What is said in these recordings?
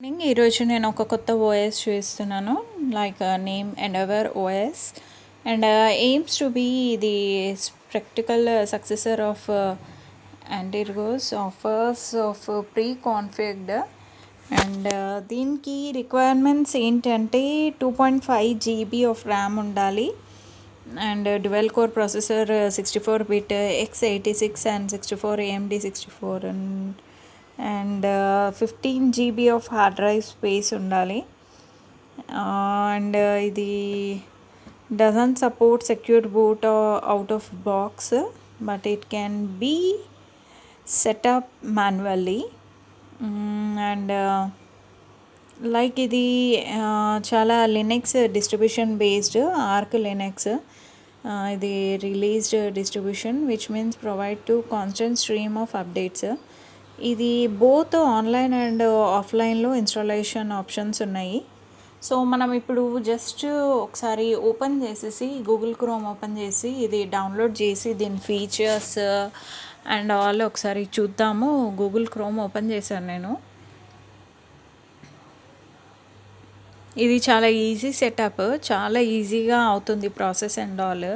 Morning ఈరోజు నేను ఒక కొత్త ఓఎస్ చూపిస్తున్నాను. Like name and our OS and aims to be the practical successor of Antergos offers of preconfigured and దీనికి requirements ఏంటంటే two point five GB of RAM ఉండాలి. And dual core processor sixty four bit x eighty six and sixty four AMD sixty four and and fifteen GB of hard drive space ఉండాలి. And ఇది doesn't support secure boot out of box but it can be setup manually and like ఇది చాలా Linux distribution based Arch Linux ఇది released distribution which means provide to constant stream of updates ఇది both online and ఆఫ్లైన్లో installation options ఉన్నాయి. So మనం ఇప్పుడు just ఒకసారి open చేసేసి గూగుల్ క్రోమ్ ఓపెన్ చేసి ఇది డౌన్లోడ్ చేసి దీని ఫీచర్స్ అండ్ ఆల్ ఒకసారి చూద్దాము. గూగుల్ క్రోమ్ ఓపెన్ చేశాను నేను. ఇది చాలా ఈజీ సెటప్ చాలా ఈజీగా అవుతుంది process and all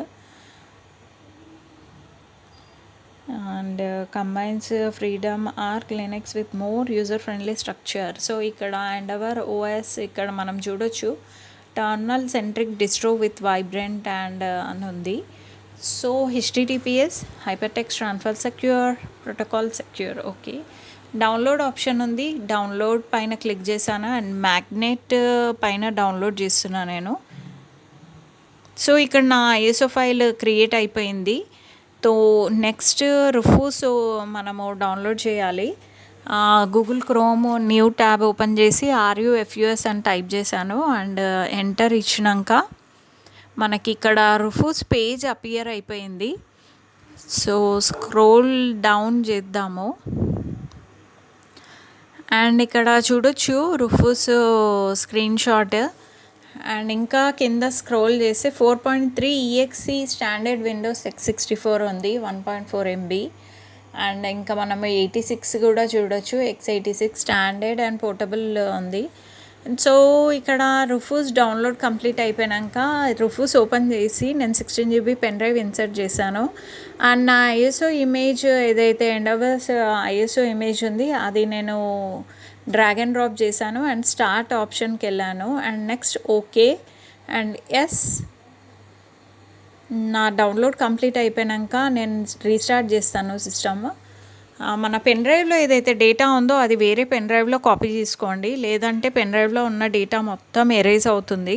and combines freedom Arch Linux with more user friendly structure so ఇక్కడ అండ్ అవర్ ఓఎస్ ఇక్కడ మనం చూడొచ్చు. Terminal centric distro with vibrant and అని ఉంది. So HTTPS hyper text transfer secure protocol secure okay download option ఉంది. Download పైన click చేశాను? And magnet పైన డౌన్లోడ్ చేస్తున్నా నేను. సో ఇక్కడ నా ఐఎస్ఓ ఫైల్ క్రియేట్ అయిపోయింది. తో నెక్స్ట్ రుఫూస్ మనము డౌన్లోడ్ చేయాలి. Google Chrome new tab open చేసి R U F U S అని టైప్ చేశాను. అండ్ ఎంటర్ ఇచ్చినాక మనకి ఇక్కడ రుఫూస్ పేజ్ అపియర్ అయిపోయింది. సో స్క్రోల్ డౌన్ చేద్దాము. అండ్ ఇక్కడ చూడొచ్చు రుఫూస్ స్క్రీన్ షాట్. అండ్ ఇంకా కింద స్క్రోల్ చేస్తే four point three EXE standard Windows x sixty four ఉంది one point four MB and ఇంకా మనం ఎయిటీ సిక్స్ కూడా చూడొచ్చు x eighty six standard and portable ఉంది. సో ఇక్కడ రుఫూస్ డౌన్లోడ్ కంప్లీట్ అయిపోయాక రుఫూస్ ఓపెన్ చేసి నేను sixteen GB pen drive insert చేశాను. అండ్ నా ఐఎస్ఓ ఇమేజ్ ఏదైతే ఎండవర్స్ ఐఎస్ఓ ఇమేజ్ ఉంది అది నేను డ్రాగ్ అండ్ డ్రాప్ చేశాను అండ్ స్టార్ట్ ఆప్షన్కి వెళ్ళాను and next okay and yes నా డౌన్లోడ్ కంప్లీట్ అయిపోయాక నేను రీస్టార్ట్ చేస్తాను సిస్టమ్ మన పెన్ డ్రైవ్లో ఏదైతే డేటా ఉందో అది వేరే పెన్ డ్రైవ్లో కాపీ చేసుకోండి. లేదంటే పెన్ డ్రైవ్లో ఉన్న డేటా మొత్తం ఎరేజ్ అవుతుంది.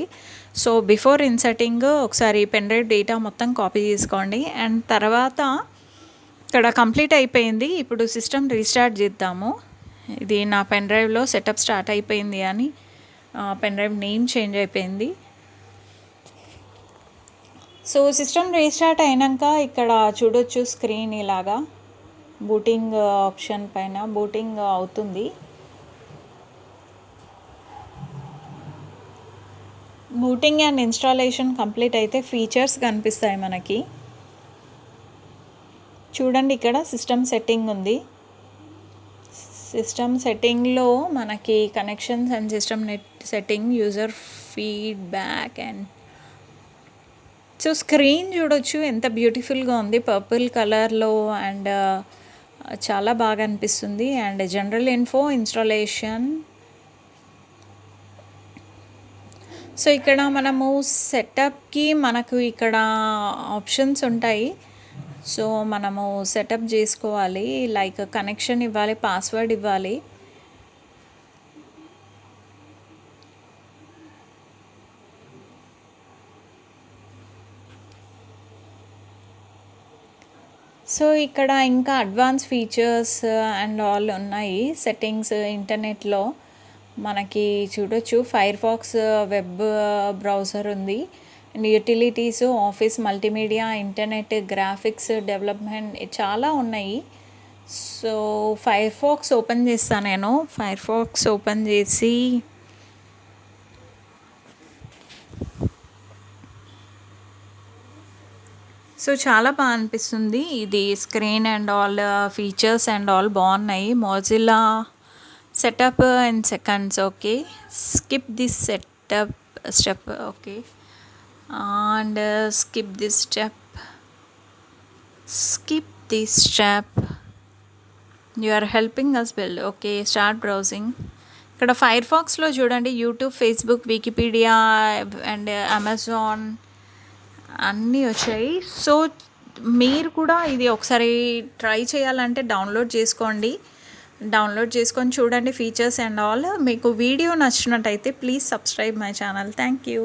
సో బిఫోర్ ఇన్సర్టింగ్ ఒకసారి పెన్ డ్రైవ్ డేటా మొత్తం కాపీ చేసుకోండి. అండ్ తర్వాత ఇక్కడ కంప్లీట్ అయిపోయింది. ఇప్పుడు సిస్టమ్ రీస్టార్ట్ చేద్దాము. ఇది నా పెన్ డ్రైవ్లో సెటప్ స్టార్ట్ అయిపోయింది అని పెన్ డ్రైవ్ నేమ్ చేంజ్ అయిపోయింది. సో సిస్టమ్ రీస్టార్ట్ అయినాక ఇక్కడ చూడొచ్చు స్క్రీన్ ఇలాగా. బూటింగ్ ఆప్షన్ uh, పైన బూటింగ్ అవుతుంది. బూటింగ్ అండ్ ఇన్స్టాలేషన్ కంప్లీట్ అయితే ఫీచర్స్ కనిపిస్తాయి మనకి. చూడండి ఇక్కడ సిస్టమ్ సెట్టింగ్ ఉంది. సిస్టమ్ సెట్టింగ్లో మనకి connections and system net setting user feedback and so screen చూడొచ్చు. ఎంత బ్యూటిఫుల్గా ఉంది. పర్పుల్ కలర్లో అండ్ చాలా బాగా అనిపిస్తుంది. And general info installation so ఇక్కడ మనము సెటప్కి మనకు ఇక్కడ ఆప్షన్స్ ఉంటాయి. సో మనము సెటప్ చేసుకోవాలి. లైక్ కనెక్షన్ ఇవ్వాలి పాస్వర్డ్ ఇవ్వాలి. సో ఇక్కడ ఇంకా అడ్వాన్స్ ఫీచర్స్ అండ్ ఆల్ ఉన్నాయి. సెట్టింగ్స్ ఇంటర్నెట్లో మనకి చూడొచ్చు. ఫైర్ ఫాక్స్ వెబ్ బ్రౌజర్ ఉంది. And utilities office multimedia internet graphics development చాలా ఉన్నాయి. సో ఫైర్ ఫాక్స్ ఓపెన్ చేస్తాను నేను. ఫైర్ ఫాక్స్ ఓపెన్ చేసి సో చాలా బాగా అనిపిస్తుంది. ఇది screen and all features and all బాగున్నాయి. Mozilla setup and seconds okay skip this setup step okay and uh, skip this step. Skip this step. You are helping us build okay start browsing ఇక్కడ ఫైర్ ఫాక్స్లో చూడండి YouTube Facebook Wikipedia and Amazon అన్నీ వచ్చాయి. So మీరు కూడా ఇది ఒకసారి ట్రై చేయాలంటే డౌన్లోడ్ చేసుకోండి. డౌన్లోడ్ చేసుకొని చూడండి ఫీచర్స్ అండ్ ఆల్ మీకు వీడియో నచ్చినట్టయితే please subscribe my channel thank you